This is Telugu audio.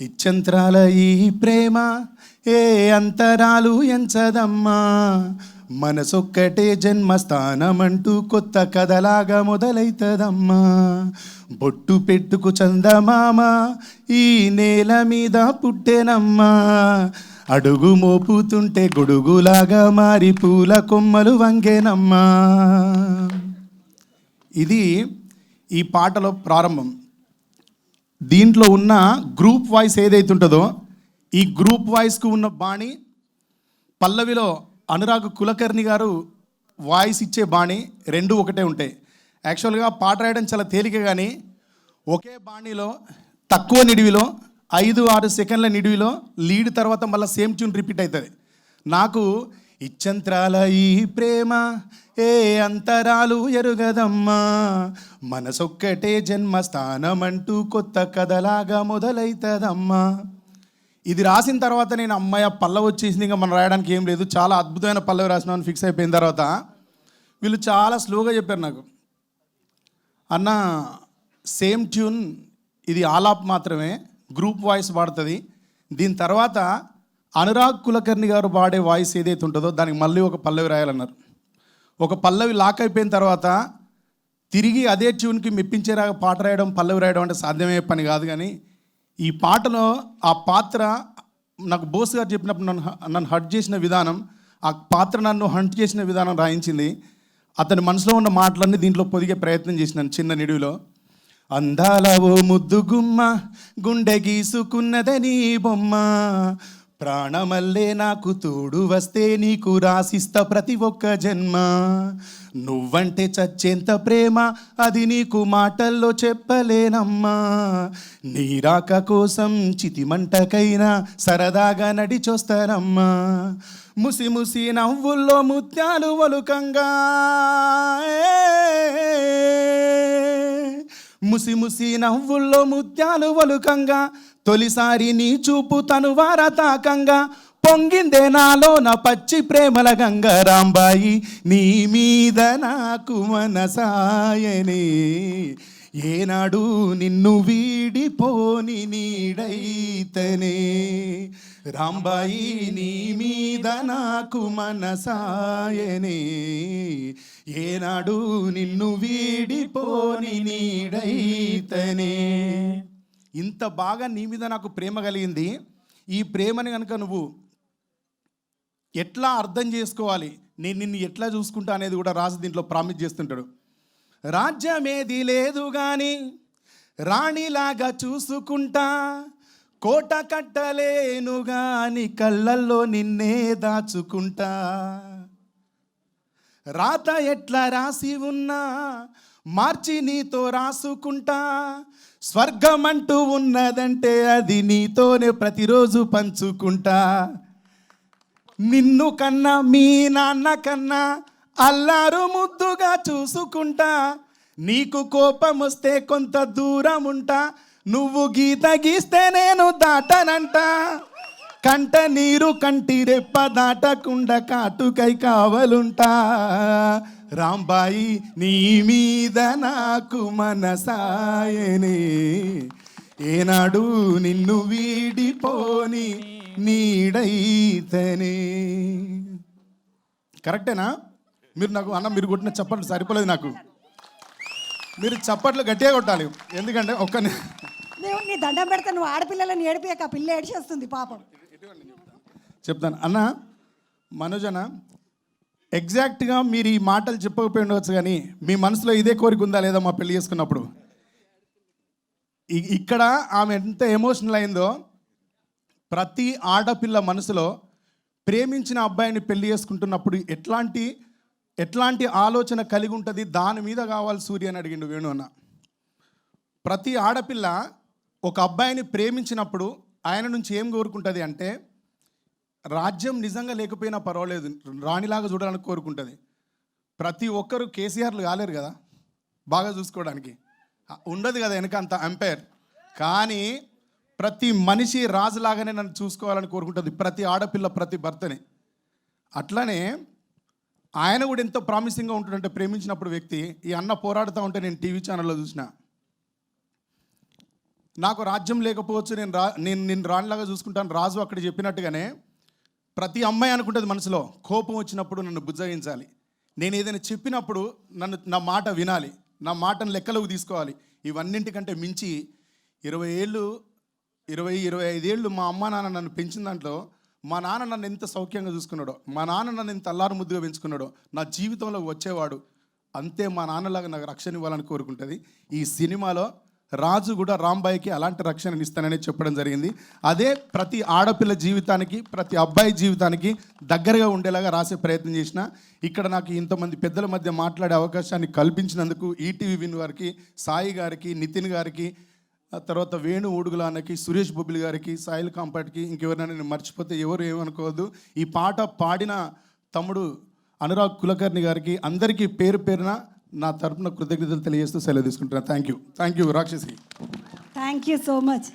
ఇచ్చంత్రాల ఈ ప్రేమ ఏ అంతరాలు ఎంచదమ్మా? మనసొక్కటే జన్మస్థానమంటూ కొత్త కథలాగా మొదలైతదమ్మా. బొట్టు పెట్టుకు చందమామ ఈ నేల మీద పుట్టెనమ్మా. అడుగు మోపుతుంటే గొడుగులాగా మారి పూల కొమ్మలు వంగేనమ్మా. ఇది ఈ పాటలో ప్రారంభం. దీంట్లో ఉన్న గ్రూప్ వాయిస్ ఏదైతే ఉంటుందో ఈ గ్రూప్ వాయిస్కు ఉన్న బాణి పల్లవిలో అనురాగ్ కులకర్ణి గారు వాయిస్ ఇచ్చే బాణి రెండు ఒకటే ఉంటాయి. యాక్చువల్గా పాట రాయడం చాలా తేలిక కానీ ఒకే బాణిలో తక్కువ నిడివిలో ఐదు ఆరు సెకండ్ల నిడివిలో లీడ్ తర్వాత మళ్ళీ సేమ్ ట్యూన్ రిపీట్ అవుతుంది నాకు ఇచ్చంత్రాల ఈ ప్రేమ ఏ అంతరాలు ఎరుగదమ్మా? మనసొక్కటే జన్మస్థానమంటూ కొత్త కథలాగా మొదలైతదమ్మా. ఇది రాసిన తర్వాత నేను అమ్మాయి పల్లవి వచ్చేసింది ఇంకా మనం రాయడానికి ఏం లేదు. చాలా అద్భుతమైన పల్లవి రాసినామని ఫిక్స్ అయిపోయిన తర్వాత వీళ్ళు చాలా స్లోగా చెప్పారు నాకు. అన్న సేమ్ ట్యూన్ ఇది ఆలాప్ మాత్రమే గ్రూప్ వాయిస్ వాడుతుంది. దీని తర్వాత అనురాగ్ కులకర్ణి గారు పాడే వాయిస్ ఏదైతే ఉంటుందో దానికి మళ్ళీ ఒక పల్లవి రాయాలన్నారు. ఒక పల్లవి లాక్ అయిపోయిన తర్వాత తిరిగి అదే ట్యూన్కి మెప్పించేలాగా పాట రాయడం పల్లవి రాయడం అంటే సాధ్యమయ్యే పని కాదు కానీ ఈ పాటలో ఆ పాత్ర నాకు బోస్ గారు చెప్పినప్పుడు నన్ను నన్ను హట్ చేసిన విధానం ఆ పాత్ర నన్ను హంట్ చేసిన విధానం రాయించింది. అతని మనసులో ఉన్న మాటలన్నీ దీంట్లో పొదిగే ప్రయత్నం చేసినాను చిన్న నిడివిలో. అందాల ఓ ముద్దు గుమ్మ గుండె గీసుకున్నదని బొమ్మ ప్రాణమల్లే నాకు తోడు వస్తే నీకు రాసిస్తా ప్రతి ఒక్క జన్మ. నువ్వంటే చచ్చేంత ప్రేమ అది నీకు మాటల్లో చెప్పలేనమ్మా. నీ రాక కోసం చితిమంటకైనా సరదాగా నడిచొస్తారమ్మా ముసి ముసి నవ్వుల్లో ముత్యాలు వలుకంగా ముసి ముసి నవ్వుల్లో ముత్యాలు వలుకంగా తొలిసారి నీ చూపు తను తాకంగా పొంగిందే నాలో నా పచ్చి ప్రేమల గంగ రాంబాయి నీ మీద నాకు మనసాయనే. ఏనాడు నిన్ను వీడిపోని నీడైతనే. రాంబాయి నీ మీద నాకు మనసాయనే. ఏనాడు నిన్ను వీడిపోని నీడైతనే. ఇంత బాగా నీ మీద నాకు ప్రేమ కలిగింది ఈ ప్రేమని కనుక నువ్వు ఎట్లా అర్థం చేసుకోవాలి? నేను నిన్ను ఎట్లా చూసుకుంటా అనేది కూడా రాసి దీంట్లో ప్రామిస్ చేస్తుంటాడు. రాజ్యమేది లేదు కానీ రాణిలాగా చూసుకుంటా కోట కట్టలేను గాని కళ్ళల్లో నిన్నే దాచుకుంటా. రాత ఎట్లా రాసి ఉన్నా మార్చి నీతో రాసుకుంటా. స్వర్గం అంటూ ఉన్నదంటే అది నీతోనే ప్రతిరోజు పంచుకుంటా. నిన్ను కన్నా మీ నాన్న కన్నా అల్లారు ముద్దుగా చూసుకుంటా. నీకు కోపం వస్తే కొంత దూరం ఉంటా నువ్వు గీత గీస్తే నేను దాటనంట. కంట నీరు కంటి రెప్ప దాటకుండా కాటుకై కావలుంటా. రాంబాయి నీ మీద నాకు మనసాయనే. ఏనాడు నిన్ను వీడిపోని నీడైతనే. కరెక్టేనా? మీరు నాకు అన్న మీరు కొట్టిన చప్పట్లు సరిపోలేదు నాకు. మీరు చప్పట్లు గట్టిగా కొట్టాలి. ఎందుకంటే ఒక్క ని- దండం పెడితే నువ్వు ఆడపిల్లలను ఏడిపోయాక ఆ పిల్ల ఏడిచేస్తుంది పాపం. చెప్తాను. అన్న మనోజన ఎగ్జాక్ట్గా మీరు ఈ మాటలు చెప్పకపోయి ఉండవచ్చు కానీ మీ మనసులో ఇదే కోరిక ఉందా లేదా మా పెళ్ళి చేసుకున్నప్పుడు? ఇక్కడ ఆమె ఎంత ఎమోషనల్ అయిందో ప్రతి ఆడపిల్ల మనసులో ప్రేమించిన అబ్బాయిని పెళ్ళి చేసుకుంటున్నప్పుడు ఎట్లాంటి ఎట్లాంటి ఆలోచన కలిగి ఉంటుంది దాని మీద కావాలి సూర్య అని అడిగిండు వేణు అన్న ప్రతి ఆడపిల్ల ఒక అబ్బాయిని ప్రేమించినప్పుడు ఆయన నుంచి ఏం కోరుకుంటుంది అంటే రాజ్యం నిజంగా లేకపోయినా పర్వాలేదు. రాణిలాగా చూడాలని కోరుకుంటుంది. ప్రతి ఒక్కరు కేసీఆర్లు కాలేరు కదా బాగా చూసుకోవడానికి. ఉండదు కదా వెనక అంత అంపైర్. కానీ ప్రతి మనిషి రాజులాగానే నన్ను చూసుకోవాలని కోరుకుంటుంది. ప్రతి ఆడపిల్ల ప్రతి భర్తని. అట్లనే ఆయన కూడా ఎంతో ప్రామిసింగ్గా ఉంటాడంటే ప్రేమించినప్పుడు వ్యక్తి ఈ అన్న పోరాడుతూ ఉంటే నేను టీవీ ఛానల్లో చూసిన. నాకు రాజ్యం లేకపోవచ్చు నేను రా నేను నేను రాణిలాగా చూసుకుంటాను. రాజు అక్కడ చెప్పినట్టుగానే ప్రతి అమ్మాయి అనుకుంటుంది మనసులో కోపం వచ్చినప్పుడు నన్ను బుజ్జగించాలి. నేను ఏదైనా చెప్పినప్పుడు నన్ను నా మాట వినాలి. నా మాటను లెక్కలోకి తీసుకోవాలి. ఇవన్నింటికంటే మించి ఇరవై ఏళ్ళు ఇరవై ఇరవై ఐదేళ్ళు మా అమ్మ నాన్న నన్ను పెంచిన దాంట్లో మా నాన్న నన్ను ఎంత సౌఖ్యంగా చూసుకున్నాడో మా నాన్న నన్ను ఎంత అల్లారు ముద్దుగా పెంచుకున్నాడో నా జీవితంలో వచ్చేవాడు అంతే మా నాన్నలాగా నాకు రక్షణ ఇవ్వాలని కోరుకుంటుంది. ఈ సినిమాలో రాజు కూడా రాంబాయికి అలాంటి రక్షణను ఇస్తానని చెప్పడం జరిగింది. అదే ప్రతి ఆడపిల్ల జీవితానికి ప్రతి అబ్బాయి జీవితానికి దగ్గరగా ఉండేలాగా రాసే ప్రయత్నం చేసిన. ఇక్కడ నాకు ఇంతమంది పెద్దల మధ్య మాట్లాడే అవకాశాన్ని కల్పించినందుకు ఈటీవీ విన్ వారికి సాయి గారికి నితిన్ గారికి తర్వాత వేణు ఊడుగులాన్నకి సురేష్ బొబ్బిలి గారికి సాయిల్ కాంపాట్కి ఇంకెవరైనా నేను మర్చిపోతే ఎవరు ఏమనుకోవద్దు. ఈ పాట పాడిన తమ్ముడు అనురాగ్ కులకర్ణి గారికి అందరికీ పేరు పేరున నా తరపున కృతజ్ఞతలు తెలియజేస్తూ సెలవు తీసుకుంటున్నాను థ్యాంక్ యూ థ్యాంక్ యూ రాక్షసి థ్యాంక్ యూ సో మచ్